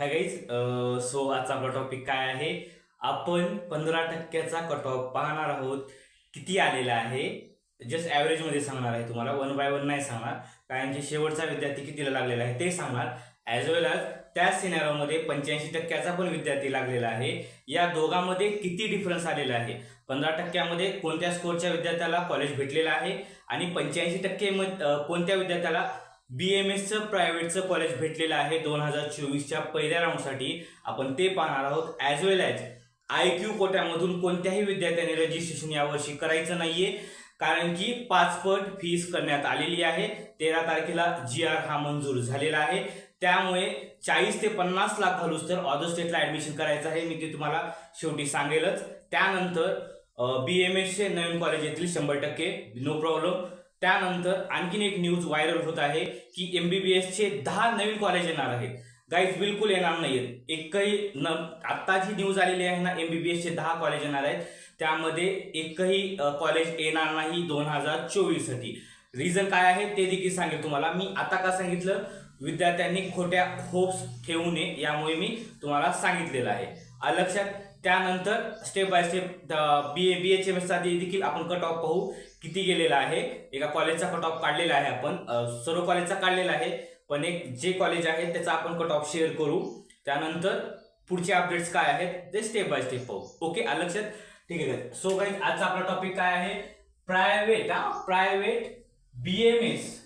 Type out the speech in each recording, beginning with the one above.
Hi guys so आजचा आपला topic काय आहे? आपण पंधरा टक्क्याचा कट ऑफ पाहणार आहोत. किती आलेला आहे? जस्ट ॲव्हरेजमध्ये सांगणार आहे तुम्हाला. वन बाय वन नाही सांगणार. कारण जे शेवटचा विद्यार्थी कितीला लागलेला आहे ते सांगणार. ॲज वेल आज त्याच सिनेरोमध्ये पंच्याऐंशी टक्क्याचा पण विद्यार्थी लागलेला आहे. या दोघांमध्ये किती डिफरन्स आलेला आहे? पंधरा टक्क्यामध्ये कोणत्या स्कोरच्या विद्यार्थ्याला कॉलेज भेटलेलं आहे? आणि पंच्याऐंशी टक्के कोणत्या विद्यार्थ्याला बी एम एसचं प्रायव्हेटचं कॉलेज भेटलेलं आहे दोन हजार चोवीसच्या पहिल्या राऊंडसाठी आपण ते पाहणार आहोत. As well as I Q कोट्यामधून कोणत्याही विद्यार्थ्याने रजिस्ट्रेशन यावर्षी करायचं नाहीये. कारण की पाचपट फीस करण्यात आलेली आहे. तेरा तारखेला जी आर हा मंजूर झालेला आहे. त्यामुळे चाळीस ते पन्नास लाख घालूस तर ऑदर स्टेटला ऍडमिशन करायचं आहे. मी ते तुम्हाला शेवटी सांगेलच. त्यानंतर बी एम एसचे नवीन कॉलेज येतील शंभर टक्के. नो प्रॉब्लेम त्यानंतर आणखीन एक न्यूज व्हायरल होत आहे की एमबीबीएसचे दहा नवीन कॉलेज येणार आहेत. गाईज बिलकुल येणार नाहीत एकही न आत्ता जी न्यूज आलेली आहे ना एमबीबीएसचे दहा कॉलेज येणार आहेत. त्यामध्ये एकही कॉलेज येणार नाही दोन हजार चोवीससाठी रिझन काय आहे ते देखील सांगेल तुम्हाला. मी आता का सांगितलं? विद्यार्थ्यांनी खोट्या होप्स ठेवू नये यामुळे मी तुम्हाला सांगितलेलं आहे. लक्षात त्यानंतर step by step B A B H M एससाठी देखील आपण कट ऑफ पाहू. किती गेलेला आहे? एका कॉलेजचा कट ऑफ काढलेला आहे आपण. सर्व कॉलेजचा काढलेला आहे पण एक जे कॉलेज आहे त्याचा आपण कट ऑफ शेअर करू. त्यानंतर पुढचे अपडेट्स काय आहेत ते स्टेप बाय स्टेप पाहू. ओके आलं लक्षात? ठीक आहे सो गाईज आजचा आपला टॉपिक काय आहे? प्रायव्हेट हा? प्रायव्हेट बी एम एस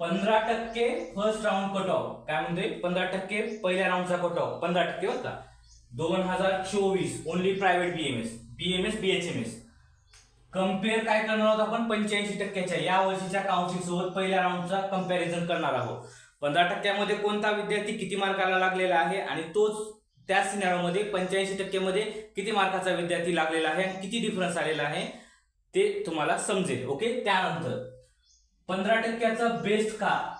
पंधरा टक्के फर्स्ट राऊंड कट ऑफ काय म्हणतोय? पंधरा टक्के पहिल्या राऊंडचा कट ऑफ पंधरा टक्के होता दोन हजार चोवीस. Only private BMS BMS BHMS compare काय करणार आहोत आपण? पंच्याऐंशी टक्क्याच्या या वर्षीच्या काउन्सिल सोबत पहिल्या राऊंडचा कंपॅरिझन करणार आहोत. पंधरा टक्क्यामध्ये कोणता विद्यार्थी किती मार्काला लागलेला आहे? आणि तोच त्याच सिनेरोमध्ये पंच्याऐंशी टक्केमध्ये किती मार्काचा विद्यार्थी लागलेला आहे आणि किती डिफरन्स आलेला आहे ते तुम्हाला समजेल ओके? त्यानंतर पंधरा टक्क्याचा बेस्ट का?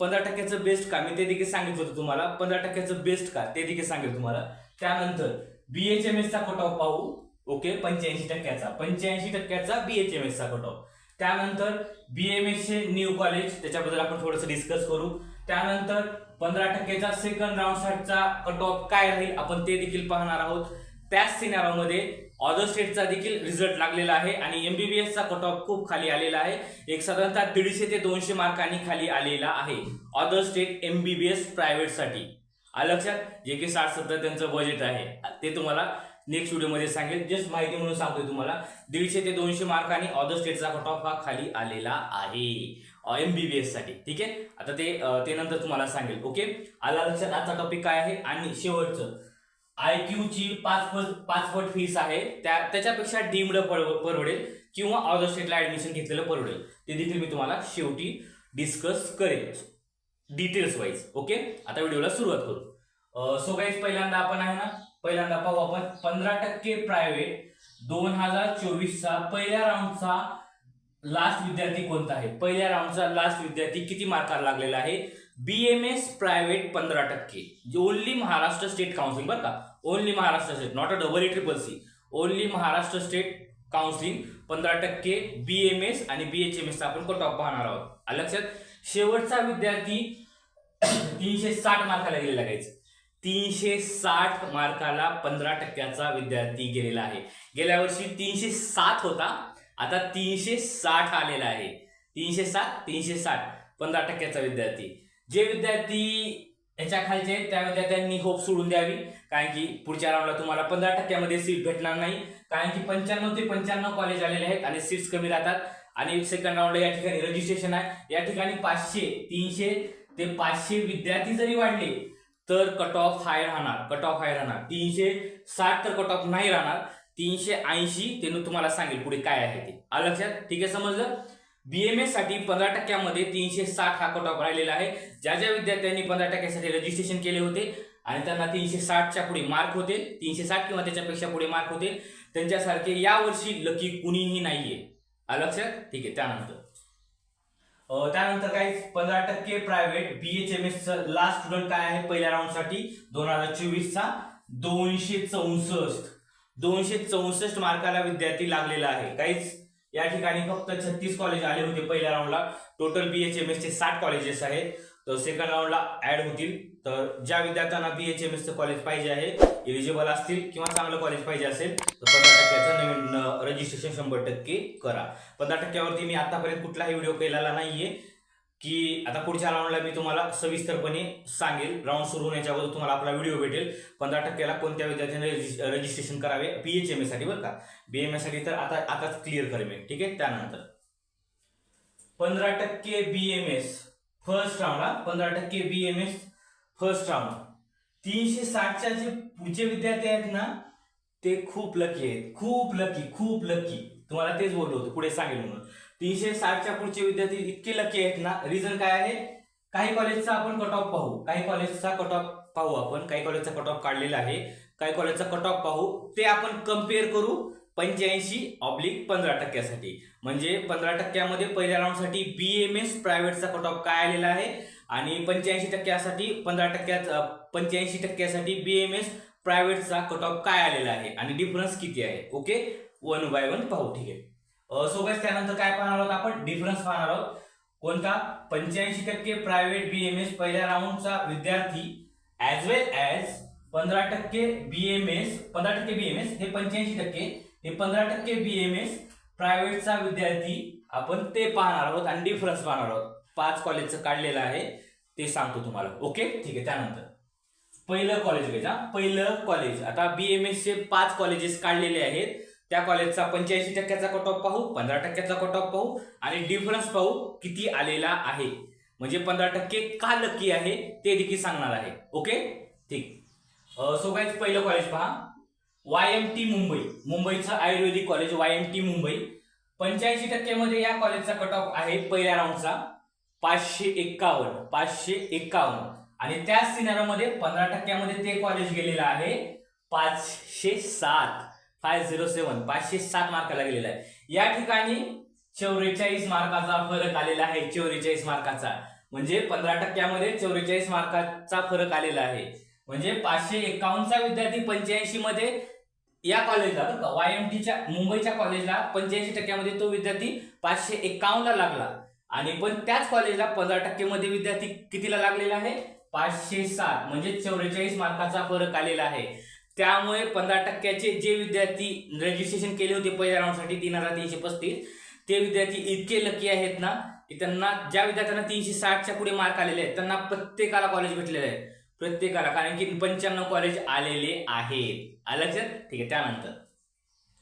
पंधरा टक्क्याचं बेस्ट का? मी ते देखील सांगितलं होतं तुम्हाला. पंधरा टक्क्याचं बेस्ट का? ते देखील सांगेल तुम्हाला. त्यानंतर बीएचएमएसचा कट ऑफ पाहू. ओके? पंच्याऐंशी टक्क्याचा. पंच्याऐंशी टक्क्याचा बीएचएमएसचा कट ऑफ त्यानंतर बीएमएस चे न्यू कॉलेज त्याच्याबद्दल आपण थोडंसं डिस्कस करू. त्यानंतर पंधरा टक्क्याचा सेकंड राऊंड साठचा कट ऑफ काय राहील आपण ते देखील पाहणार आहोत. त्याच सिनेमामध्ये ऑदर स्टेटचा देखील रिझल्ट लागलेला आहे आणि एमबीबीएसचा कट ऑफ खूप खाली आलेला आहे. एक साधारणतः दीडशे ते दोनशे मार्कांनी खाली आलेला आहे. ऑदर स्टेट एमबीबीएस प्रायव्हेटसाठी लक्षात? जे की साठ सत्तर त्यांचं बजेट आहे. ते तुम्हाला नेक्स्ट व्हिडिओमध्ये सांगेल जस्ट माहिती म्हणून सांगतोय तुम्हाला. दीडशे ते दोनशे मार्क आणि ऑदर स्टेटचा कट ऑफ हा खाली आलेला आहे. एमबीबीएससाठी. ठीक आहे? आता ते ते नंतर तुम्हाला सांगेल. ओके आला लक्षात आजचा टॉपिक काय आहे? आणि शेवटचं. आय क्यूची पाच पट पाच पट फीस आहे. त्या त्याच्यापेक्षा डीमड परवडेल किंवा ऑदर स्टेटला ऍडमिशन घेतलेलं परवडेल. ते देखील मी तुम्हाला शेवटी डिस्कस करेल डिटेल्स वाईज ओके आता व्हिडिओला सुरुवात करू. सो गाईज पहिल्यांदा आपण आहे ना पहिल्यांदा पाहू आपण. पंधरा टक्के प्रायव्हेट दोन हजार चोवीसचा पहिल्या राऊंडचा लास्ट विद्यार्थी कोणता आहे? पहिल्या राऊंडचा लास्ट विद्यार्थी किती मार्काला लागलेला आहे? बीएमएस प्रायव्हेट पंधरा टक्के. ओनली महाराष्ट्र स्टेट काउन्सिलिंग बरं का? Only Maharashtra state not a double triple C only Maharashtra state counselling पंधरा टक्के बीएमएस आणि बीएचएमएस आपण कट ऑफ पाहणार आहोत? लक्षात? शेवटचा विद्यार्थी तीनशे साठ मार्काला गेलेला लागायचं तीनशे साठ मार्काला पंधरा टक्क्याचा विद्यार्थी गेलेला आहे. गेल्या वर्षी तीनशे सात होता आता तीनशे साठ आलेला आहे. तीनशे सात तीनशे साठ पंधरा टक्क्याचा विद्यार्थी. जे विद्यार्थी याच्या खालचे त्या विद्यार्थ्यांनी होप सोडून द्यावी. कारण की पुढच्या राऊंडला तुम्हाला पंधरा टक्क्यामध्ये सीट भेटणार नाही. कारण की पंच्याण्णव ते पंच्याण्णव कॉलेज आलेले आहेत आणि सीट्स कमी राहतात. आणि सेकंड राऊंडला या ठिकाणी रजिस्ट्रेशन आहे. या ठिकाणी पाचशे तीनशे ते पाचशे विद्यार्थी जरी वाढले तर कट ऑफ हाय राहणार कट ऑफ हाय राहणार. तीनशे साठ तर कट ऑफ नाही राहणार. तीनशे ऐंशी त्यांनी तुम्हाला सांगेल पुढे काय आहे ते. आलं लक्षात? ठीक आहे समजलं? बीएमएससाठी पंधरा टक्क्यामध्ये तीनशे साठ हा कट ऑफ राहिलेला आहे. ज्या ज्या विद्यार्थ्यांनी पंधरा टक्क्यासाठी रजिस्ट्रेशन केले होते आणि त्यांना तीनशे साठच्या पुढे मार्क होते तीनशे साठ किंवा त्याच्यापेक्षा पुढे मार्क होते त्यांच्यासारखे यावर्षी लकी कुणीही नाहीये. लक्षात? ठीक आहे त्यानंतर. त्यानंतर काही पंधरा टक्के प्रायव्हेट बीएचएमएस चं लास्ट स्टुडंट काय आहे? पहिल्या राऊंडसाठी दोन हजार चोवीस चा दोनशे चौसष्ट. दोनशे चौसष्ट मार्काला विद्यार्थी लागलेला आहे. काहीच या ठिकाणी फक्त छत्तीस कॉलेज आले होते पहिल्या राऊंडला टोटल बीएचएमएस चे साठ कॉलेजेस आहेत. तर सेकंड राऊंडला ऍड होतील. तर ज्या विद्यार्थ्यांना बी एच एम एसचं कॉलेज पाहिजे आहे एलिजिबल असतील किंवा चांगलं कॉलेज पाहिजे असेल तर पंधरा टक्क्याचं नवीन रजिस्ट्रेशन शंभर टक्के करा. पंधरा टक्क्यावरती मी आतापर्यंत कुठलाही व्हिडिओ केलेला नाहीये की आता पुढच्या राऊंडला मी तुम्हाला सविस्तरपणे सांगेल. राऊंड सुरू होण्याच्या अगोदर तुम्हाला आपला व्हिडिओ भेटेल. पंधरा टक्क्याला कोणत्या विद्यार्थ्याने रजिस्ट्रेशन करावे पी एच एम एसाठी साठी बरं का? बी एम एसाठी साठी तर आता आताच क्लिअर करेन मी ठीक आहे? त्यानंतर. पंधरा टक्के बी एम एस फर्स्ट राऊंडला पंधरा टक्के B M S first round तीनशे साठच्या जे पुढचे विद्यार्थी आहेत ना ते खूप लकी आहेत. खूप लकी खूप लकी तुम्हाला तेच बोललो होतो पुढे सांगेल म्हणून. तीनशे साठच्या पुढचे विद्यार्थी इतके लकी आहेत ना रिझन काय आहे? काही कॉलेजचा आपण कट ऑफ पाहू. काही कॉलेजचा कट ऑफ पाहू आपण. काही कॉलेजचा कट ऑफ काढलेला आहे. काही कॉलेजचा कट ऑफ पाहू. ते आपण कंपेअर करू पंच्याऐंशी ऑब्लिक पंधरा टक्क्यासाठी. म्हणजे पंधरा टक्क्यामध्ये पहिल्या राऊंडसाठी बी एम एस प्रायव्हेटचा कट ऑफ काय आलेला आहे? आणि पंच्याऐंशी टक्क्यासाठी पंधरा टक्क्या पंच्याऐंशी टक्क्यासाठी बी एम एस प्रायव्हेटचा कट ऑफ काय आलेला आहे आणि डिफरन्स किती आहे? ओके वन बाय वन पाहू ठीक आहे. सोबत त्यानंतर काय पाहणार आहोत आपण? डिफरन्स पाहणार आहोत. कोणता? पंच्याऐंशी टक्के प्रायव्हेट बी एम एस पहिल्या राऊंडचा विद्यार्थी ऍज वेल ऍज पंधरा टक्के बी एम एस पंधरा टक्के बी एम एस हे पंच्याऐंशी टक्के हे पंधरा टक्के बी एम एस प्रायव्हेटचा विद्यार्थी आपण ते पाहणार आहोत आणि डिफरन्स पाहणार आहोत. पाच कॉलेजचं काढलेलं आहे ते सांगतो तुम्हाला. ओके? ठीक आहे त्यानंतर. पहिलं कॉलेज घ्यायचा पहिलं कॉलेज. आता बी एम एसचे पाच कॉलेजेस काढलेले आहेत. त्या कॉलेजचा पंच्याऐंशी टक्क्याचा कट ऑफ पाहू पंधरा टक्क्याचा कट ऑफ पाहू आणि डिफरन्स पाहू किती आलेला आहे. म्हणजे पंधरा टक्के का लकी आहे ते देखील सांगणार आहे. ओके? ठीक. सो काय पहिलं कॉलेज पहा. Y M T Mumbai. मुंबईचं आयुर्वेदिक college Y M T Mumbai. पंच्याऐंशी टक्क्यामध्ये या कॉलेजचा कट ऑफ आहे पहिल्या राऊंडचा पाचशे एक्कावन्न पाचशे एक्कावन्न आणि त्याच सिनारमध्ये पंधरा टक्क्यामध्ये ते कॉलेज गेलेलं आहे. पाचशे सात फाय झिरो सेवन पाचशे सात मार्काला गेलेला आहे. या ठिकाणी चौवेचाळीस मार्काचा फरक आलेला आहे चौवेचाळीस मार्काचा. म्हणजे पंधरा टक्क्यामध्ये चौवेचाळीस मार्काचा फरक आलेला आहे. म्हणजे पाचशे एकावन्नचा विद्यार्थी पंच्याऐंशी मध्ये या कॉलेजला बरं का वाय एम टीच्या मुंबईच्या कॉलेजला पंच्याऐंशी टक्क्यामध्ये तो विद्यार्थी पाचशे एकावन्नला लागला. आणि पण त्याच कॉलेजला पंधरा टक्केमध्ये विद्यार्थी कितीला लागलेला आहे? पाचशे सात म्हणजे चौवेचाळीस मार्काचा फरक आलेला आहे. त्यामुळे पंधरा टक्क्याचे जे विद्यार्थी रजिस्ट्रेशन केले होते पहिल्या राऊंडसाठी तीन हजार तीनशे पस्तीस ते विद्यार्थी इतके लकी आहेत ना की त्यांना ज्या विद्यार्थ्यांना तीनशे साठच्या पुढे मार्क आलेले आहेत त्यांना प्रत्येकाला कॉलेज भेटलेलं आहे. प्रत्येकाला कारण की पंच्याण्णव कॉलेज आलेले आहेत. आलं लक्षात? ठीक आहे त्यानंतर.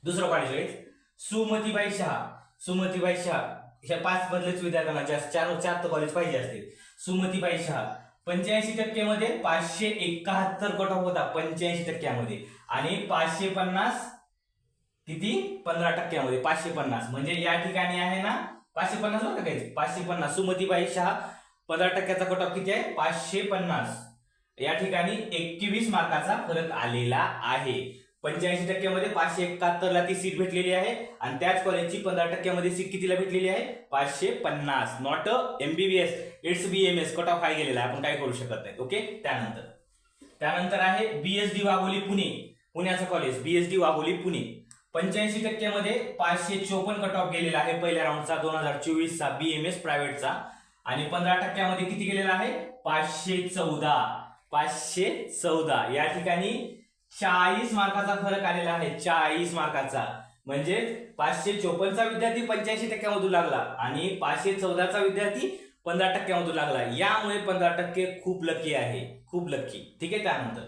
दुसरं कॉलेज सुमतीबाई शहा. सुमतीबाई शहा. ह्या पाच मधलेच विद्यार्थ्यांना जास्त चार चार तर कॉलेज पाहिजे असतील. सुमतीबाई शहा पंच्याऐंशी टक्केमध्ये पाचशे एकाहत्तर कट ऑफ होता पंच्याऐंशी टक्क्यामध्ये. आणि पाचशे पन्नास किती? पंधरा टक्क्यामध्ये पाचशे पन्नास. म्हणजे या ठिकाणी आहे ना पाचशे पन्नास बघा काय पाचशे पन्नास. सुमतीबाई शहा पंधरा टक्क्याचा कट ऑफ किती आहे? पाचशे पन्नास. या ठिकाणी एकवीस मार्काचा फरक आलेला आहे. पंच्याऐंशी टक्क्यामध्ये पाचशे एकाहत्तरला ती सीट भेटलेली आहे. आणि त्याच कॉलेजची पंधरा टक्क्यामध्ये सीट कितीला भेटलेली आहे? पाचशे पन्नास. Not MBBS it's B M S cut off high गेलेला आहे. आपण काय करू शकत नाही. ओके त्यानंतर. त्यानंतर आहे बीएसडी वाघोली पुणे. पुण्याचं कॉलेज बीएसडी वाघोली पुणे. पंच्याऐंशी टक्क्यामध्ये पाचशे चोपन्न कट ऑफ गेलेला आहे पहिल्या राऊंडचा दोन हजार चोवीसचा बी एम एस प्रायव्हेटचा आणि पंधरा टक्क्यामध्ये किती गेलेला आहे? पाचशे चौदा. पाचशे चौदा. या ठिकाणी चाळीस मार्काचा फरक आलेला आहे चाळीस मार्काचा. म्हणजे पाचशे चोपन्नचा विद्यार्थी पंच्याऐंशी टक्क्यामधून लागला आणि पाचशे चौदाचा विद्यार्थी पंधरा टक्क्यामधून लागला. यामुळे पंधरा टक्के खूप लकी आहे. खूप लकी ठीक आहे त्यानंतर.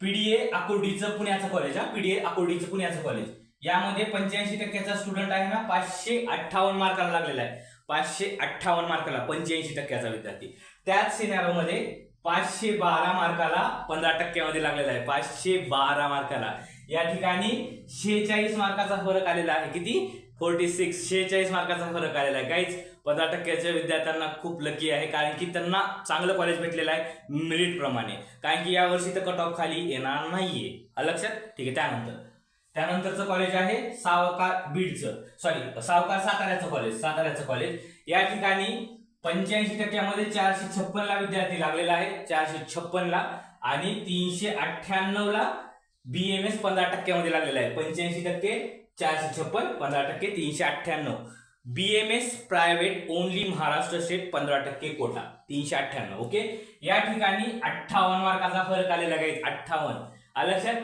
पीडीए आकुर्डीचं पुण्याचं कॉलेज हा. पीडीए आकुर्डीचं पुण्याचं कॉलेज यामध्ये पंच्याऐंशी टक्क्याचा स्टुडंट आहे ना पाचशे अठ्ठावन्न मार्काला लागलेला आहे. पाचशे अठ्ठावन्न मार्काला पंच्याऐंशी टक्क्याचा विद्यार्थी. त्याच सिनेमामध्ये पाचशे बारा मार्काला पंधरा टक्क्यामध्ये लागलेला आहे. पाचशे बारा मार्काला. या ठिकाणी शेहेचाळीस मार्काचा फरक आलेला आहे. किती? Forty six. शेहेचाळीस मार्काचा फरक आलेला आहे. काहीच पंधरा टक्क्याच्या विद्यार्थ्यांना खूप लकी आहे कारण की त्यांना चांगलं कॉलेज भेटलेलं आहे मेरिटप्रमाणे कारण की यावर्षी तर कट ऑफ खाली येणार नाहीये. लक्षात? ठीक आहे त्यानंतर. त्यानंतरचं कॉलेज आहे सावकार बीडचं. सॉरी सावकार साताऱ्याचं कॉलेज साताऱ्याचं कॉलेज या ठिकाणी पंच्याऐंशी टक्क्यामध्ये चारशे छप्पन ला विद्यार्थी लागलेला आहे. चारशे छप्पन ला आणि तीनशे अठ्ठ्याण्णव ला बी एम एस पंधरा टक्क्यामध्ये लागलेला आहे. पंच्याऐंशी टक्के चारशे छप्पन पंधरा टक्के तीनशे अठ्ठ्याण्णव. B M S private only Maharashtra state पंधरा टक्के कोटा. तीनशे अठ्ठ्याण्णव ओके या ठिकाणी अठ्ठावन्न मार्काचा फरक आलेला आहे. अठ्ठावन्न. आलं लक्षात?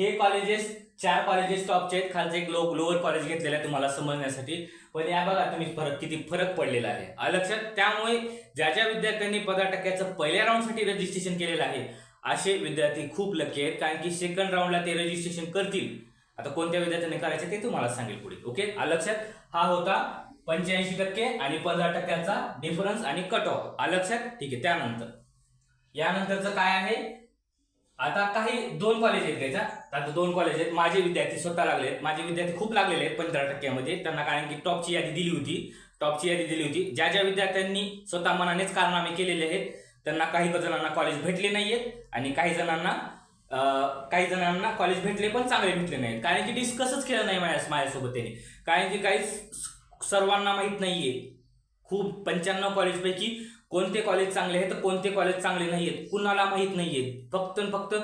हे कॉलेजेस चार कॉलेजेस टॉपचे आहेत. खालचे एक लो लोअर कॉलेज घेतलेलं आहे तुम्हाला समजण्यासाठी. पण या बघा तुम्ही फरक किती फरक पडलेला आहे. आलं लक्षात? त्यामुळे ज्या ज्या विद्यार्थ्यांनी पंधरा टक्क्याचं पहिल्या राऊंडसाठी रजिस्ट्रेशन केलेलं आहे असे विद्यार्थी खूप लकी आहेत. कारण की सेकंड राऊंडला ते रजिस्ट्रेशन करतील. आता कोणत्या विद्यार्थ्यांनी करायचे ते तुम्हाला सांगेल पुढे. ओके आलं लक्षात? हा होता पंच्याऐंशी टक्के आणि पंधरा टक्क्यांचा डिफरन्स आणि कट ऑफ आलं लक्षात? ठीक आहे. त्यानंतर. यानंतरचं काय आहे? आता काही दोन कॉलेज आहेत घ्यायचा आता दोन कॉलेज आहेत. माझे विद्यार्थी स्वतः लागले आहेत. माझे विद्यार्थी खूप लागलेले आहेत पंधरा टक्क्यामध्ये. त्यांना कारण की टॉपची यादी दिली होती. टॉपची यादी दिली होती. ज्या ज्या विद्यार्थ्यांनी स्वतः मनानेच कारनामे केलेले आहेत त्यांना काही जणांना कॉलेज भेटले नाहीयेत आणि काही जणांना काही जणांना कॉलेज भेटले पण चांगले भेटले नाहीत कारण की डिस्कसच केलं नाही माझ्या माझ्यासोबत त्यांनी. कारण की काही सर्वांना माहीत नाहीये. खूप पंच्याण्णव कॉलेजपैकी कोणते कॉलेज चांगले आहेत तर कोणते कॉलेज चांगले नाही आहेत कुणाला माहीत नाही आहेत फक्त फक्त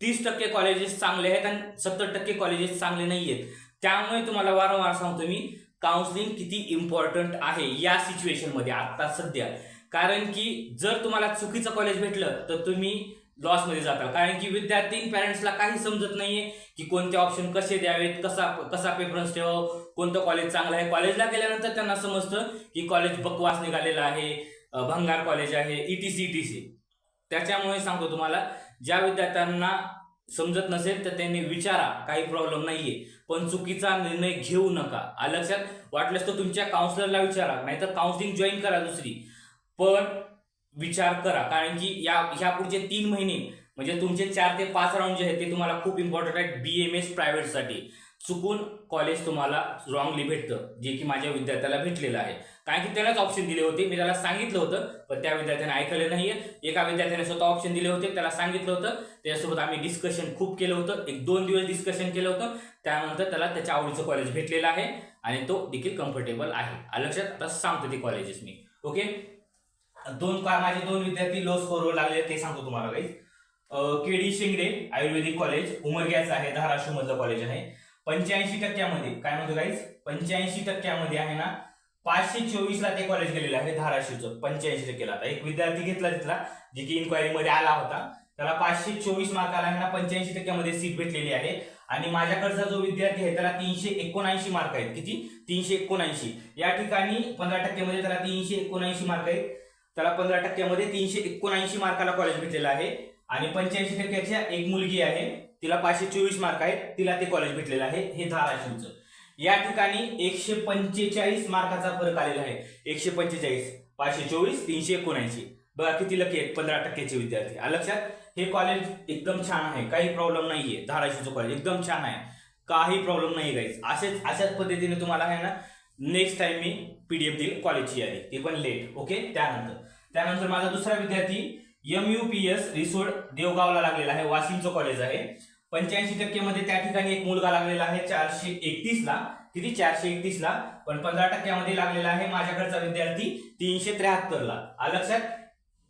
तीस टक्के कॉलेजेस चांगले आहेत आणि सत्तर टक्के कॉलेजेस चांगले नाही आहेत त्यामुळे तुम्हाला वारंवार सांगतो मी काउन्सिलिंग किती इम्पॉर्टंट आहे या सिच्युएशनमध्ये आत्ता सध्या. कारण की जर तुम्हाला चुकीचं कॉलेज भेटलं तर तुम्ही लॉसमध्ये जाताल. कारण की विद्यार्थी पॅरेंट्सला काही समजत नाहीये की कोणते ऑप्शन कसे द्यावेत कसा कसा प्रेफरन्स ठेवावं कोणतं कॉलेज चांगलं आहे. कॉलेजला गेल्यानंतर त्यांना समजतं की कॉलेज बकवास निघालेलं आहे. भंगार कॉलेज आहे E इटीसी इटीसी त्याच्यामुळे सांगतो तुम्हाला ज्या विद्यार्थ्यांना समजत नसेल तर त्यांनी विचारा काही प्रॉब्लेम नाहीये. पण चुकीचा निर्णय घेऊ नका. आलक्षात लक्षात? वाटल्यास तर तुमच्या काउन्सिलरला विचारा नाहीतर काउन्सिलिंग जॉईन करा दुसरी. पण विचार करा कारण की या ह्या पुढचे तीन महिने म्हणजे तुमचे चार ते पाच राऊंड जे आहेत ते तुम्हाला खूप इम्पॉर्टंट आहेत बी एम एस प्रायव्हेटसाठी चुकून कॉलेज तुम्हाला रॉंगली भेटतं जे की माझ्या विद्यार्थ्याला भेटलेलं आहे. कारण की त्यालाच ऑप्शन दिले होते मी त्याला सांगितलं होतं पण त्या विद्यार्थ्याने ऐकलं नाहीये. एका विद्यार्थ्याने स्वतः ऑप्शन दिले होते त्याला सांगितलं होतं. त्याच्यासोबत आम्ही डिस्कशन खूप केलं होतं एक दोन दिवस डिस्कशन केलं होतं. त्यानंतर त्याला त्याच्या आवडीचं कॉलेज भेटलेलं आहे आणि तो देखील कम्फर्टेबल आहे. लक्षात आता सांगतो ते कॉलेजेस मी. ओके दोन का माझे दोन विद्यार्थी लो स्कोरवर लागले ते सांगतो तुम्हाला काही के डी शिंगडे आयुर्वेदिक कॉलेज उमरग्याचं आहे धाराशिव मधलं कॉलेज आहे. पंच्याऐंशी टक्क्यामध्ये. काय म्हणतो गाईज पंच्याऐंशी टक्क्यामध्ये आहे ना पाचशे चोवीस ला ते कॉलेज गेलेलं आहे धाराशिवचं. पंच्याऐंशी टक्केला. आता एक विद्यार्थी घेतला तिथला जे की इन्क्वायरी मध्ये आला होता. त्याला पाचशे चोवीस मार्काला आहे ना पंच्याऐंशी टक्क्यामध्ये सीट भेटलेली आहे. आणि माझ्याकडचा जो विद्यार्थी आहे त्याला तीनशे एकोणऐंशी मार्क आहेत. किती? तीनशे एकोणऐंशी. या ठिकाणी पंधरा टक्क्यामध्ये त्याला तीनशे एकोणऐंशी मार्क आहेत. त्याला पंधरा टक्क्यामध्ये तीनशे एकोणऐंशी मार्काला कॉलेज भेटलेलं आहे. आणि पंच्याऐंशी टक्क्याच्या एक मुलगी आहे. तिला पाचशे चोवीस मार्क आहेत तिला ते कॉलेज भेटलेलं आहे हे धाराशिवचं या ठिकाणी एकशे पंचेचाळीस मार्काचा फरक आलेला आहे. एकशे पंचेचाळीस पाचशे चोवीस तीनशे एकोणऐंशी. बघा किती लकी आहेत पंधरा टक्क्याचे विद्यार्थी. लक्षात हे कॉलेज एकदम छान आहे काही प्रॉब्लेम नाहीये. धाराशिवचं कॉलेज एकदम छान आहे. काही प्रॉब्लेम नाही गाईज असेच अशाच पद्धतीने तुम्हाला आहे ना नेक्स्ट टाइम मी पीडीएफ देईल कॉलेजची यादी. ती पण लेट ओके त्यानंतर. त्यानंतर माझा दुसरा विद्यार्थी M U P S Risod देवगावला लागलेला आहे वाशिमचं कॉलेज आहे. पंच्याऐंशी टक्केमध्ये त्या ठिकाणी एक मुलगा लागलेला आहे चारशे एकतीस ला किती? चारशे एकतीस ला पण पंधरा टक्क्यामध्ये लागलेला आहे माझ्याकडचा विद्यार्थी तीनशे त्र्याहत्तर ला आलं लक्षात?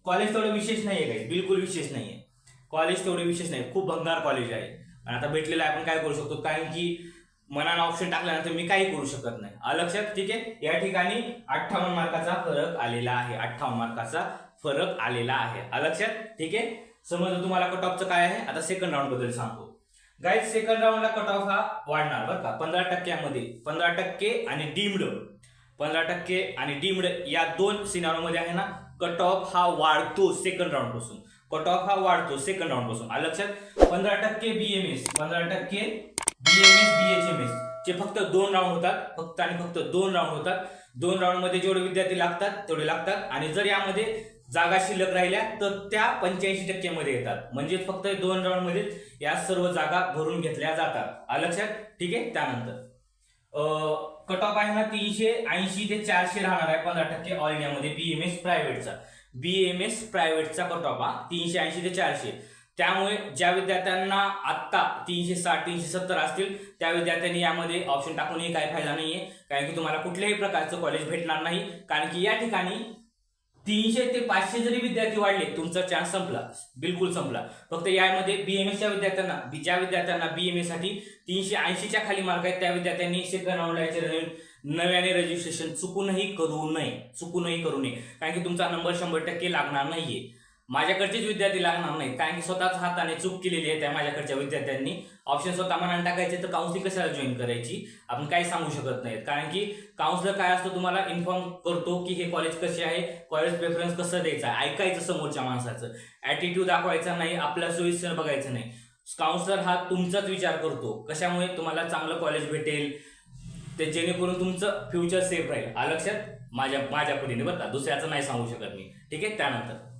कॉलेज तेवढं विशेष नाहीये काही बिलकुल विशेष नाहीये. कॉलेज तेवढे विशेष नाही. खूप भंगार कॉलेज आहे. आणि आता भेटलेलं आहे आपण काय करू शकतो? कारण की मनानं ऑप्शन टाकल्यानंतर मी काही करू शकत नाही. अलक्षात लक्षात? ठीक आहे? या ठिकाणी अठ्ठावन्न मार्काचा फरक आलेला आहे. अठ्ठावन्न मार्काचा फरक आलेला आहे. लक्षात? ठीक आहे? समजलं तुम्हाला कट ऑफचं काय आहे? आता सेकंड राऊंडबद्दल सांगतो. गाईज सेकंड राऊंडला कट ऑफ हा वाढणार बरं का. पंधरा टक्क्यामध्ये. पंधरा टक्के आणि डीम्ड पंधरा टक्के आणि डीम्ड या दोन सिनारोमध्ये आहे ना कट ऑफ हा वाढतो सेकंड राऊंडपासून. कट ऑफ हा वाढतो सेकंड राऊंडपासून. आलं लक्षात? पंधरा टक्के बीएमएस पंधरा टक्के बीएमएस बीएचएमएस चे फक्त दोन राऊंड होतात. फक्त आणि फक्त दोन राऊंड होतात. दोन राऊंडमध्ये जेवढे विद्यार्थी लागतात तेवढे लागतात. आणि जर यामध्ये जागा शिल्लक राहिल्या तर त्या पंच्याऐंशी टक्क्यामध्ये येतात. म्हणजे फक्त दोन राऊंडमध्ये या सर्व जागा भरून घेतल्या जातात. आलं लक्षात? ठीक आहे? त्यानंतर. कट ऑफ आहे ना तीनशे ऐंशी ते चारशे राहणार आहे पंधरा टक्के ऑल इंडियामध्ये बीएमएस प्रायव्हेटचा बीएमएस प्रायव्हेटचा कट ऑफ हा. तीनशे ऐंशी ते चारशे. त्यामुळे ज्या विद्यार्थ्यांना आत्ता तीनशे साठ तीनशे सत्तर असतील त्या विद्यार्थ्यांनी यामध्ये ऑप्शन टाकूनही काही फायदा नाहीये. कारण की तुम्हाला कुठल्याही प्रकारचं कॉलेज भेटणार नाही. कारण की या ठिकाणी तीनशे ते पाचशे जरी विद्यार्थी वाढले तुमचा चान्स संपला. बिलकुल संपला. फक्त यामध्ये बीएमएसच्या विद्यार्थ्यांना ज्या विद्यार्थ्यांना बीएमएससाठी तीनशे ऐंशीच्या खाली मार्क आहेत त्या विद्यार्थ्यांनी सेकंड राऊंडला नव्याने रजिस्ट्रेशन चुकूनही करू नये. चुकूनही करू नये. कारण की तुमचा नंबर शंभर टक्के लागणार नाहीये. माझ्याकडचेच विद्यार्थी लागणार नाहीत. कारण की स्वतःच हाताने चूक केलेली आहे त्या माझ्याकडच्या विद्यार्थ्यांनी. ऑप्शन स्वतः मनाने टाकायचे तर काउन्सिलिंग कशाला जॉईन करायची? आपण काही सांगू शकत नाहीत. कारण की काउन्सिलर काय असतो तुम्हाला इन्फॉर्म करतो की हे कॉलेज कसे आहे कॉलेज प्रेफरन्स कसं द्यायचं आहे ऐकायचं समोरच्या माणसाचं. ॲटिट्यूड दाखवायचा नाही आपल्या सोयीस्कर बघायचं नाही. काउन्सिलर हा तुमचाच विचार करतो. कशामुळे तुम्हाला चांगलं कॉलेज भेटेल? ते जेणेकरून तुमचं फ्युचर सेफ राहील. आ लक्षात? माझ्या माझ्या परीने बरं का दुसऱ्याचं नाही सांगू शकत मी. ठीक आहे? त्यानंतर.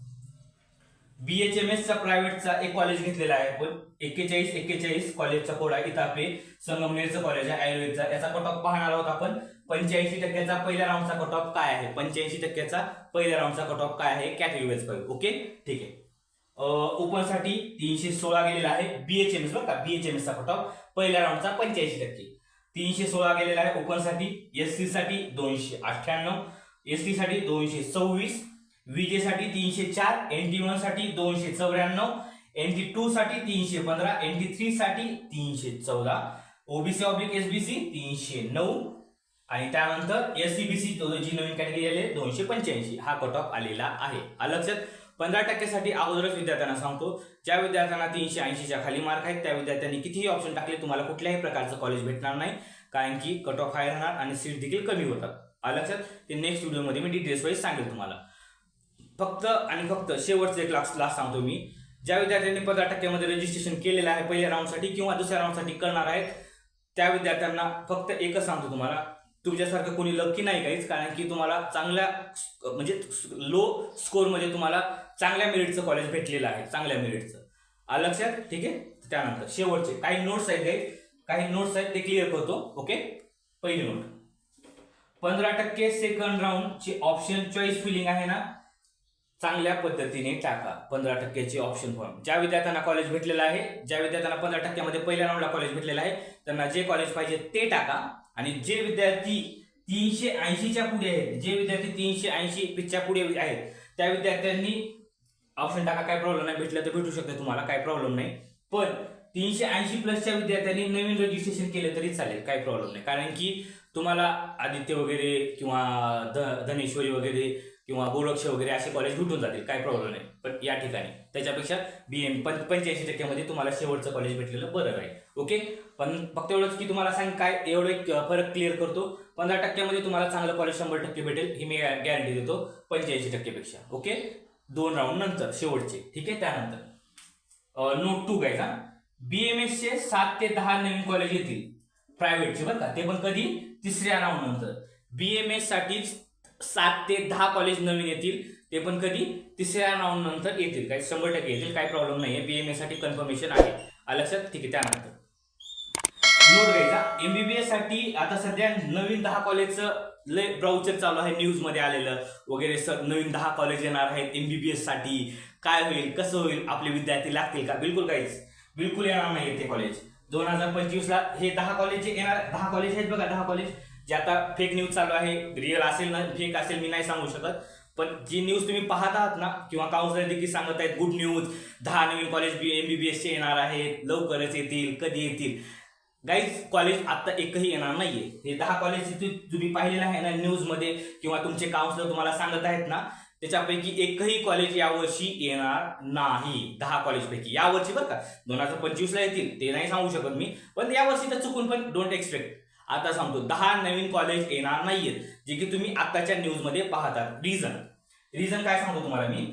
बी एच एम एसचा प्रायव्हेटचा एक कॉलेज घेतलेला आहे आपण. एक्केचाळीस एक्केचाळीस कॉलेजचा कोड आहे इथं संगमनेरचं कॉलेज आहे आयुर्वेदचा. याचा कट ऑफ पाहणार आहोत आपण. पंच्याऐंशी टक्क्याचा पहिल्या राऊंडचा कट ऑफ काय आहे? पंच्याऐंशी टक्क्याचा पहिल्या राऊंडचा कट ऑफ काय आहे? कॅटेगरीवाईज पाहिजे ओके ठीक आहे. ओपनसाठी तीनशे सोळा गेलेला आहे बीएचएमएस बरं का? बीएचएमएस चा कट ऑफ पहिल्या राऊंडचा पंच्याऐंशी टक्के. तीनशे सोळा गेलेला आहे ओपनसाठी एस सी साठी दोनशे अठ्ठ्याण्णव. एससाठी दोनशे सव्वीस. विजेसाठी तीनशे चार एन टी वनसाठी दोनशे चौऱ्याण्णव एन टी टू साठी तीनशे पंधरा एन टी थ्री साठी तीनशे चौदा ओबीसी ऑब्लिक एसबीसी तीनशे नऊ आणि त्यानंतर एस बी सी जी नवीन कॅटेगरी आली दोनशे पंच्याऐंशी. हा कट ऑफ आलेला आहे. आलं लक्षात पंधरा टक्क्यासाठी अगोदरच विद्यार्थ्यांना सांगतो ज्या विद्यार्थ्यांना तीनशे ऐंशीच्या खाली मार्क आहेत त्या विद्यार्थ्यांनी कितीही ऑप्शन टाकले तुम्हाला कुठल्याही प्रकारचं कॉलेज भेटणार नाही कारण की कट ऑफ हाय राहणार आणि सीट देखील कमी होतात. आलं लक्षात ते नेक्स्ट व्हिडिओमध्ये मी डिटेल्स वाईज सांगेल तुम्हाला. फक्त आणि फक्त शेवटचं एक लास्ट लास्ट सांगतो मी. ज्या विद्यार्थ्यांनी पंधरा टक्क्यामध्ये रजिस्ट्रेशन केलेलं आहे पहिल्या राऊंडसाठी किंवा दुसऱ्या राऊंडसाठी करणार आहेत त्या विद्यार्थ्यांना फक्त एकच सांगतो तुम्हाला. तुमच्यासारखं कोणी लक्की नाही काहीच कारण की तुम्हाला चांगल्या म्हणजे लो स्कोरमध्ये तुम्हाला चांगल्या मेरिटचं कॉलेज भेटलेलं आहे चांगल्या मेरिटचं आलं लक्षात? ठीक आहे? त्यानंतर शेवटचे काही नोट्स आहेत काही काही नोट्स आहेत ते क्लिअर करतो ओके पहिली नोट. पंधरा टक्के सेकंड राऊंडची ऑप्शन चॉईस फिलिंग आहे ना? चांगल्या पद्धतीने टाका. पंधरा टक्क्याची ऑप्शन फॉर्म ज्या विद्यार्थ्यांना कॉलेज भेटलेलं आहे ज्या विद्यार्थ्यांना पंधरा टक्क्यामध्ये पहिल्या राऊंडला कॉलेज भेटलेलं आहे त्यांना जे कॉलेज पाहिजे ते टाका. आणि जे विद्यार्थी तीनशे ऐंशीच्या पुढे आहेत जे विद्यार्थी तीनशे ऐंशी पेक्षा पुढे आहेत त्या विद्यार्थ्यांनी ऑप्शन टाका. काय प्रॉब्लेम नाही. भेटलं तर भेटू शकते तुम्हाला. काय प्रॉब्लेम नाही. पण तीनशे ऐंशी प्लसच्या विद्यार्थ्यांनी नवीन रजिस्ट्रेशन केलं तरी चालेल. काही प्रॉब्लेम नाही. कारण की तुम्हाला आदित्य वगैरे किंवा ध धनेश्वरी वगैरे किंवा गोरक्ष वगैरे असे कॉलेज भेटून जातील काय प्रॉब्लेम नाही. पण या ठिकाणी. त्याच्यापेक्षा बी एम पण पंच्याऐंशी टक्क्यामध्ये तुम्हाला शेवटचं कॉलेज भेटलेलं बरं राहील. ओके पण फक्त एवढंच की तुम्हाला सांग काय एवढं एक फरक क्लिअर करतो. पंधरा टक्क्यामध्ये तुम्हाला चांगलं कॉलेज शंभर टक्के भेटेल ही मी गॅरंटी देतो पंच्याऐंशी टक्केपेक्षा ओके दोन राऊंड नंतर शेवटचे. ठीक आहे? त्यानंतर. नोट टू गायचा बी एम एसचे सात ते दहा नवीन कॉलेज येतील. प्रायव्हेटचे बरं का? ते पण कधी? तिसऱ्या राऊंड नंतर. बी एम एससाठी सात ते दहा कॉलेज नवीन येतील ते पण कधी तिसऱ्या राऊंड नंतर येतील. काही शंभर टक्के येतील काही प्रॉब्लेम नाही आहे बी एम एसाठी साठी कन्फर्मेशन आहे. आलं लक्षात? ठीक आहे त्यानंतर. नोट घ्यायचा. एमबीबीएससाठी आता सध्या नवीन दहा कॉलेजचं लय ब्राउचर चालू आहे न्यूजमध्ये आलेलं. वगैरे सर नवीन दहा कॉलेज येणार आहेत एमबीबीएससाठी. काय होईल कसं होईल आपले विद्यार्थी लागतील का? बिलकुल काहीच. बिलकुल येणार नाही ते कॉलेज दोन हजार पंचवीसला हे दहा कॉलेज येणार दहा कॉलेज आहेत बघा दहा कॉलेज जे आता फेक न्यूज चालू आहे रिअल असेल ना फेक असेल मी नाही सांगू शकत. पण जी न्यूज तुम्ही पाहत आहात ना किंवा काउन्सिलर देखील सांगत आहेत गुड न्यूज दहा नवीन कॉलेज बी एम बी बी एसचे येणार आहेत लवकरच येतील कधी येतील. गाईज कॉलेज आत्ता एकही येणार नाहीये. हे दहा कॉलेज तुम्ही पाहिलेलं आहे ना न्यूजमध्ये किंवा तुमचे काउन्सिलर तुम्हाला सांगत आहेत ना त्याच्यापैकी एकही कॉलेज यावर्षी येणार नाही. दहा कॉलेजपैकी यावर्षी बरं का दोन हजार पंचवीसला येतील ते नाही सांगू शकत मी. पण यावर्षी तर चुकून पण डोंट एक्सपेक्ट आता सांगतो दहा नवीन कॉलेज येणार नाहीयेत जे की तुम्ही आताच्या न्यूजमध्ये पाहतात. रिझन रिझन काय सांगतो तुम्हाला मी?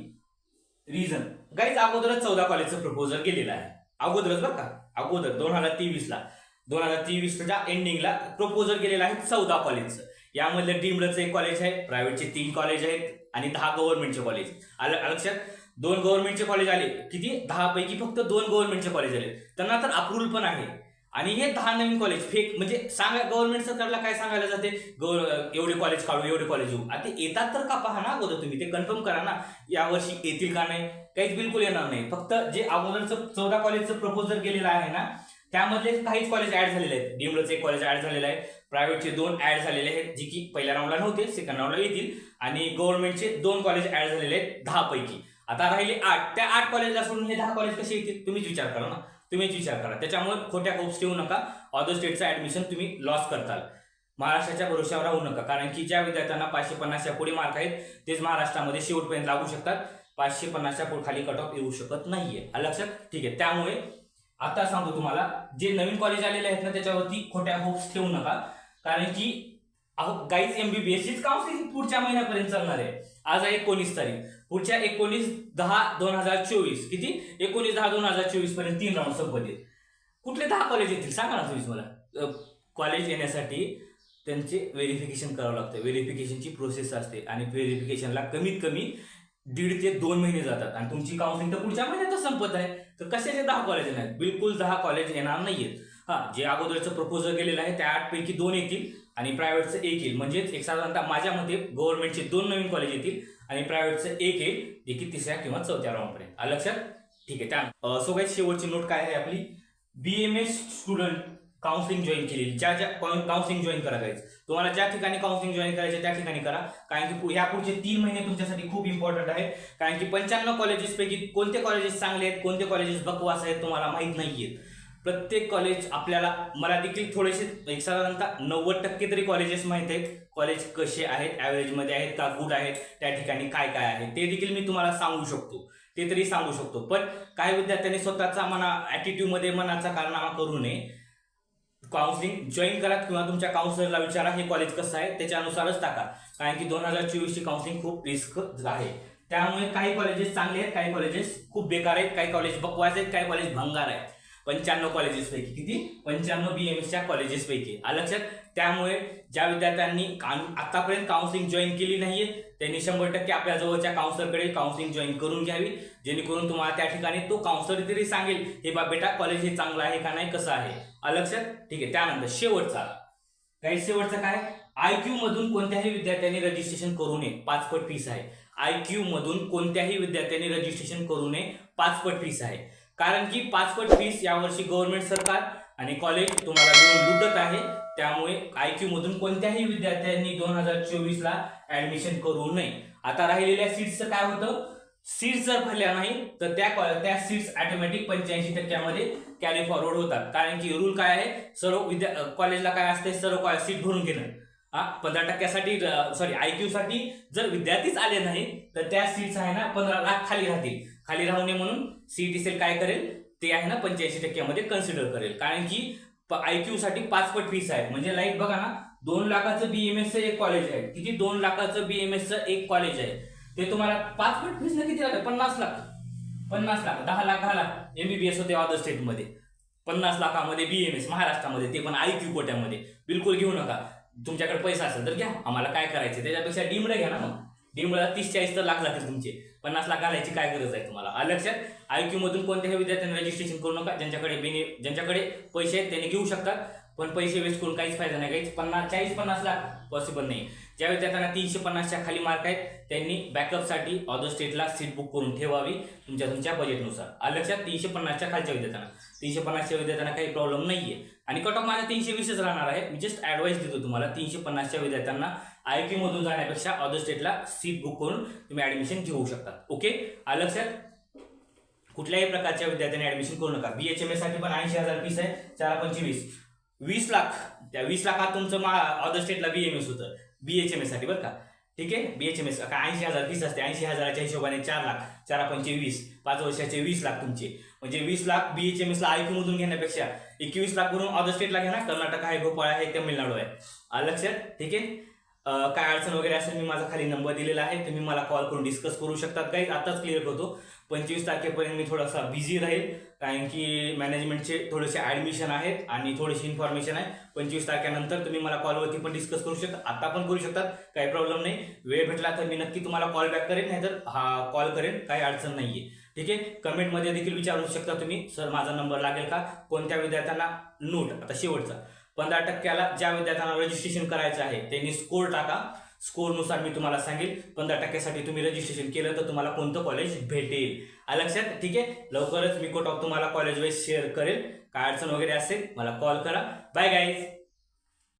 रिझन गाईज अगोदरच चौदा कॉलेजचं प्रपोजल गेलेलं आहे. अगोदरच बरं का? अगोदर दोन हजार तेवीसला दोन हजार तेवीसच्या एंडिंगला प्रपोजल गेलेलं आहे चौदा कॉलेजचं यामधलं डिमडचं एक कॉलेज आहे प्रायव्हेटचे तीन कॉलेज आहेत आणि दहा गव्हर्नमेंटचे कॉलेज आलं लक्षात? दोन गव्हर्नमेंटचे कॉलेज आले. किती? दहा पैकी फक्त दोन गव्हर्नमेंटचे कॉलेज आले. त्यांना तर अप्रूव्हल पण आहे. आणि हे दहा नवीन कॉलेज फेक म्हणजे सांगा गव्हर्नमेंट सरकारला काय सांगायला जाते? गव्हर एवढे कॉलेज काढू एवढे कॉलेज येऊ. आता येतात तर का पहा ना अगोदर तुम्ही ते कन्फर्म करा ना यावर्षी येतील का नाही? काहीच बिलकुल येणार नाही. फक्त जे अगोदरचं चौदा कॉलेजचं प्रपोजल गेलेलं आहे ना त्यामधले काहीच कॉलेज ऍड झालेले आहेत. डीमडचं एक कॉलेज ऍड झालेलं आहे. प्रायव्हेटचे दोन ऍड झालेले आहेत जे की पहिल्या राऊंडला नव्हते सेकंड राऊंडला येतील. आणि गव्हर्नमेंटचे दोन कॉलेज ऍड झालेले आहेत दहा पैकी आता राहिले आठ. त्या आठ कॉलेजला सोडून हे दहा कॉलेज कसे येतील तुम्हीच विचार करा ना. तुम्हीच विचार करा. त्याच्यामुळे खोट्या होप्स ठेवू नका. अदर स्टेटचं ऍडमिशन तुम्ही लॉस करताल. महाराष्ट्राच्या भरोश्यावर राहू नका. कारण की ज्या विद्यार्थ्यांना पाचशे पन्नासच्या पुढे मार्क आहेत तेच महाराष्ट्रामध्ये शेवटपर्यंत लागू शकतात. पाचशे पन्नासच्या पुढे खाली कट ऑफ येऊ शकत नाहीये. लक्षात ठीक? आहे त्यामुळे आता सांगतो तुम्हाला जे नवीन कॉलेज आलेले आहेत ना त्याच्यावरती खोट्या होप्स ठेवू नका. कारण की अहो गाईज एमबीबीएस चीच काउन्सिलिंग पुढच्या महिन्यापर्यंत चालणार आहे. आज आहे एकोणीस तारीख. पुढच्या एकोणीस दहा दोन हजार चोवीस. किती? एकोणीस दहा दोन हजार चोवीसपर्यंत तीन राऊंड संपतील कुठले दहा कॉलेज येतील? सांगा ना तुम्ही मला. कॉलेज येण्यासाठी त्यांचे व्हेरिफिकेशन करावं लागतं. व्हेरिफिकेशनची प्रोसेस असते आणि व्हेरिफिकेशनला कमीत कमी दीड ते दोन महिने जातात. आणि तुमची काउन्सिलिंग तर पुढच्या महिन्यातच संपत आहे. तर कशाचे दहा कॉलेज येणार? बिलकुल दहा कॉलेज येणार नाहीयेत. हां जे अगोदरचं प्रपोजल केलेलं आहे त्या आठपैकी दोन येतील आणि प्रायव्हेटचं एक येईल. म्हणजेच एक साधारणतः माझ्या मते गव्हर्नमेंटचे दोन नवीन कॉलेज येतील. आणि प्रायव्हेटचं एक येईल जे की तिसऱ्या किंवा चौथ्या राऊंडपर्यंत आलं लक्षात? ठीक आहे त्या सो काही शेवटची नोट काय आहे आपली? B M S student counselling join केलेली. ज्या ज्या काउन्सिलिंग जॉईन करायचं तुम्हाला ज्या ठिकाणी काउन्सिलिंग जॉईन करायचे त्या ठिकाणी करा. कारण की ह्या पुढचे तीन महिने तुमच्यासाठी खूप इम्पॉर्टंट आहे कारण की पंच्याण्णव कॉलेजेसपैकी कोणते कॉलेजेस चांगले आहेत कोणते कॉलेजेस बकवास आहेत तुम्हाला माहीत नाहीयेत. प्रत्येक कॉलेज आपल्याला मला देखील थोडेसे एक साधारणतः नव्वद टक्के तरी कॉलेजेस माहीत आहेत. कॉलेज कसे आहेत ॲव्हरेजमध्ये आहेत का गुड आहेत त्या ठिकाणी काय काय आहे ते देखील मी तुम्हाला सांगू शकतो. ते तरी सांगू शकतो. पण काही विद्यार्थ्यांनी स्वतःचा मना ॲटिट्यूडमध्ये मनाचा कारनामा करू नये. काउन्सिलिंग जॉईन करा किंवा तुमच्या काउन्सिलरला विचारा हे कॉलेज कसं आहे त्याच्यानुसारच टाका. कारण की दोन हजार चोवीसची काउन्सिलिंग खूप रिस्क आहे. त्यामुळे काही कॉलेजेस चांगले आहेत काही कॉलेजेस खूप बेकार आहेत काही कॉलेज बकवास आहेत काही कॉलेज भंगार आहेत. पंच्याण्णव कॉलेजेस पैकी किती? पंच्याण्णव बी एम एसच्या कॉलेजेस पैकी. आलं लक्षात? त्यामुळे ज्या विद्यार्थ्यांनी आतापर्यंत काउन्सिलिंग जॉईन केली नाहीये त्यांनी शंभर टक्के आपल्या जवळच्या काउन्सलरकडे काउन्सिलिंग जॉईन करून घ्यावी. जेणेकरून तुम्हाला त्या ठिकाणी तो काउन्सलर तरी सांगेल हे बा बेटा कॉलेज हे चांगलं आहे का नाही कसं आहे? आलं लक्षात? ठीक आहे त्यानंतर शेवटचा. काही शेवटचा काय? आय क्यू मधून कोणत्याही विद्यार्थ्यांनी रजिस्ट्रेशन करू नये पाचपट फीस आहे. आय क्यू मधून कोणत्याही विद्यार्थ्यांनी रजिस्ट्रेशन करू नये पाचपट फीस आहे. कारण की पाचपट फीस यावर्षी गव्हर्नमेंट सरकार आणि कॉलेज तुम्हाला मिळून लुटत आहे. त्यामुळे आय क्यू मधून कोणत्याही विद्यार्थ्यांनी दोन हजार चोवीस ला ऍडमिशन करू नये. आता राहिलेल्या सीट्सचं काय होतं? सीट्स जर भरल्या नाही तर त्या कॉ- त्या सीट्स ऑटोमॅटिक पंच्याऐंशी टक्क्यामध्ये कॅरी फॉरवर्ड होतात. कारण की रूल काय आहे? सर्व विद्या कॉलेजला काय असते सर्व सीट भरून घेणं. हा? पंधरा टक्क्यासाठी सॉरी आय क्यूसाठी जर विद्यार्थीच आले नाही तर त्या सीट्स आहे ना पंधरा लाख खाली राहतील. खाली राहू नये म्हणून सीईटी सेल काय करेल? ते आहे ना पंच्याऐंशी टक्क्यामध्ये कन्सिडर करेल. कारण की आय क्यू साठी पाचपट फीस आहे म्हणजे लाईक बघा ना दोन लाखाचं बीएमएसचं एक कॉलेज आहे. किती? दोन लाखाचं बीएमएसचं एक कॉलेज आहे. ते तुम्हाला पाचपट फीस ना किती लागतं पन्नास लाख. पन्नास लाख. दहा लाख दहा लाख. एमबीबीएस होते अदर स्टेटमध्ये पन्नास लाखामध्ये बीएमएस महाराष्ट्रामध्ये. ते पण आय क्यू कोट्यामध्ये. बिलकुल घेऊ नका. तुमच्याकडे पैसा असेल तर घ्या. आम्हाला काय करायचं त्याच्यापेक्षा डीमडं घ्या ना मग. डीमला तीस चाळीस तर लाख जातील तुमचे. पन्नास लाख घालायची काय गरज आहे तुम्हाला? आलं लक्षात? आय क्यू मधून कोणत्याही विद्यार्थ्यांनी रजिस्ट्रेशन करू नका. ज्यांच्याकडे बेनि ज्यांच्याकडे पैसे आहेत त्यांनी घेऊ शकतात. पण पैसे वेस्ट करून काहीच फायदा नाही. काहीच पन्नास चाळीस पन्नास लाख पॉसिबल नाही. ज्या विद्यार्थ्यांना तीनशे पन्नासच्या खाली मार्क आहेत त्यांनी बॅकअपसाठी अदर स्टेटला सीट बुक करून ठेवावी तुमच्या तुमच्या बजेटनुसार आलं लक्षात? तीनशे पन्नासच्या खालच्या विद्यार्थ्यांना. तीनशे पन्नासच्या विद्यार्थ्यांना काही प्रॉब्लेम नाहीये. आणि कट ऑफ माझा तीनशे वीसच राहणार आहे मी जस्ट ॲडवाईस देतो तुम्हाला. तीनशे पन्नासच्या विद्यार्थ्यांना आय मधून जाण्यापेक्षा अदर स्टेटला सीट बुक करून तुम्ही ऍडमिशन घेऊ शकता. ओके आलं लक्षात? कुठल्याही प्रकारच्या विद्यार्थ्यांनी ॲडमिशन करू नका. बी एच एमसाठी पण ऐंशी हजार फीस आहे. चार पंचवीस. वीस लाख. त्या वीस लाखात तुमचं मा अदर स्टेटला बीएमएस होतं. बीएचएमएससाठी बरं का. ठीक आहे? बीएचएमएस काय ऐंशी हजार फीस असते. ऐंशी हजाराच्या हिशोबाने चार लाख चार पंचे वीस. पाच वर्षाचे वीस लाख तुमचे. म्हणजे वीस लाख बीएचएमएस ला आयक्यू मधून घेण्यापेक्षा एकवीस लाख करून अदर स्टेटला घ्या ना. कर्नाटक आहे भोपाळ आहे तमिळनाडू आहे. लक्षात? ठीक आहे? काय अडचण वगैरे असेल मी माझा खाली नंबर दिलेला आहे. तुम्ही मला कॉल करून डिस्कस करू शकतात. काही आताच क्लिअर करतो. पंचवीस तारखेपर्यंत मी थोडासा बिझी राहील कारण की मॅनेजमेंटचे थोडेसे ॲडमिशन आहेत आणि थोडीशी इन्फॉर्मेशन आहे. पंचवीस तारखेनंतर तुम्ही मला कॉलवरती पण डिस्कस करू शकता. आता पण करू शकतात काही प्रॉब्लेम नाही. वेळ भेटला तर मी नक्की तुम्हाला कॉल बॅक करेन नाहीतर हा कॉल करेन काही अडचण नाहीये. ठीक आहे? कमेंटमध्ये देखील विचारू शकता तुम्ही. सर माझा नंबर लागेल का? कोणत्या विद्यार्थ्यांना? नोट आता शेवटचा. पंधरा टक्क्याला ज्या विद्यार्थ्यांना रजिस्ट्रेशन करायचं आहे त्यांनी स्कोर टाका. स्कोरनुसार मी तुम्हाला सांगेल. पंधरा टक्क्यासाठी तुम्ही रजिस्ट्रेशन केलं तर तुम्हाला कोणतं कॉलेज भेटेल? लक्षात? ठीक आहे? लवकरच मी कोट ऑफ तुम्हाला कॉलेज वाईज शेअर करेल. काय अडचण वगैरे असेल मला कॉल करा. Bye guys